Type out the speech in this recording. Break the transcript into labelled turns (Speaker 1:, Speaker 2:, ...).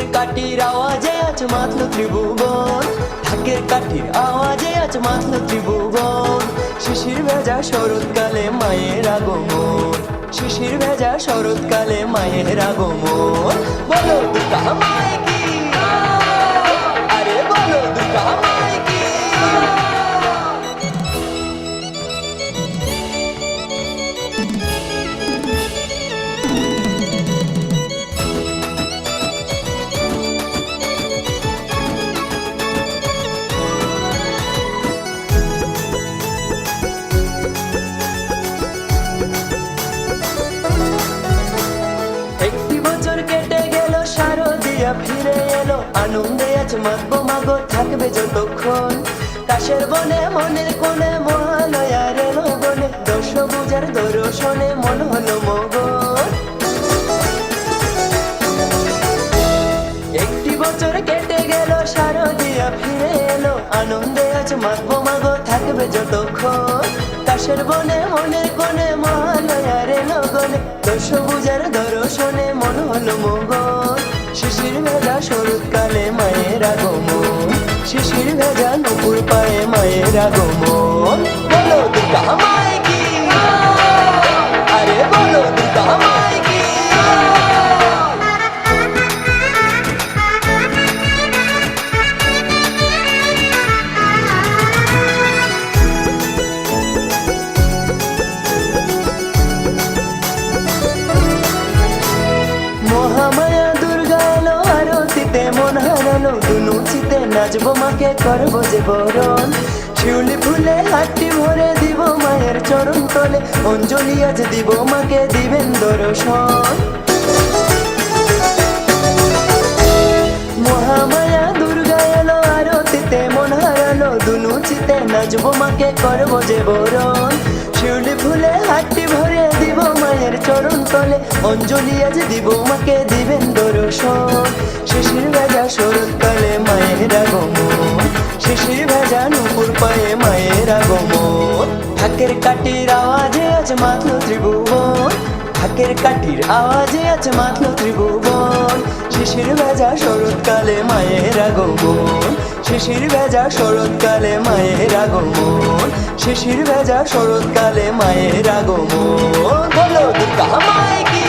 Speaker 1: কাটির আওয়াজে আছে মাত্র ত্রিভুবন। ঢাকের কাঠির আওয়াজে আছে মাত্র ত্রিভুবন। শিশির ভেজা শরৎকালে মায়ের আগমন। শিশির ভেজা শরৎকালে মায়ের আগমন। বলো। ফিরে এলো আনন্দে আছে মাগো মাগো, থাকবে যতক্ষণ। কাশের বনে, মনের কোণে, মহালয়ার এলো বনে দশ বুঝার দর্শনে মন হলো মগন। একটি বছর কেটে গেল, শারদিয়া ফিরে এলো, আনন্দে আছে মাগো মাগো, থাকবে যতক্ষণ। কাশের বনে, মনের কোণে মহালয়ার শিশির ভেজা শরৎকালে মায়ের আগমন শিশির ভেজা নুপুর পায়ে মায়ের আগমন বলো দুর্গা নাচবো মাকে করব যে বরণ। শিউলি ফুলে হাটটি ভরে দিব মায়ের চরণ তলে। অঞ্জলি আজ দিব মাকে দিবেন দর্শন মহামায়া দুর্গা এলো আরতিতে, মন হারালো দুনু চিতে নাচবো, মাকে করব যে বরণ। শিউলি ফুলে হাটটি ভরে দিব মায়ের চরণ তলে। অঞ্জলি আজ দিব মাকে দিবেন দর্শন শিশির ভেজা শরৎকালে মায়ের আগমন শিশির ভেজা নুপুর পায়ে মায়ের আগমন ঢাকের কাটির আওয়াজে আজ মাত্র ত্রিভুবন। ঢাকের কাঠির আওয়াজে আছে মাত্র ত্রিভুবন। শিশির ভেজা শরৎকালে মায়ের আগমন শিশির ভেজা শরৎকালে মায়ের আগমন শিশির ভেজা শরৎকালে মায়ের আগমন বলো দুর্গা মায় কি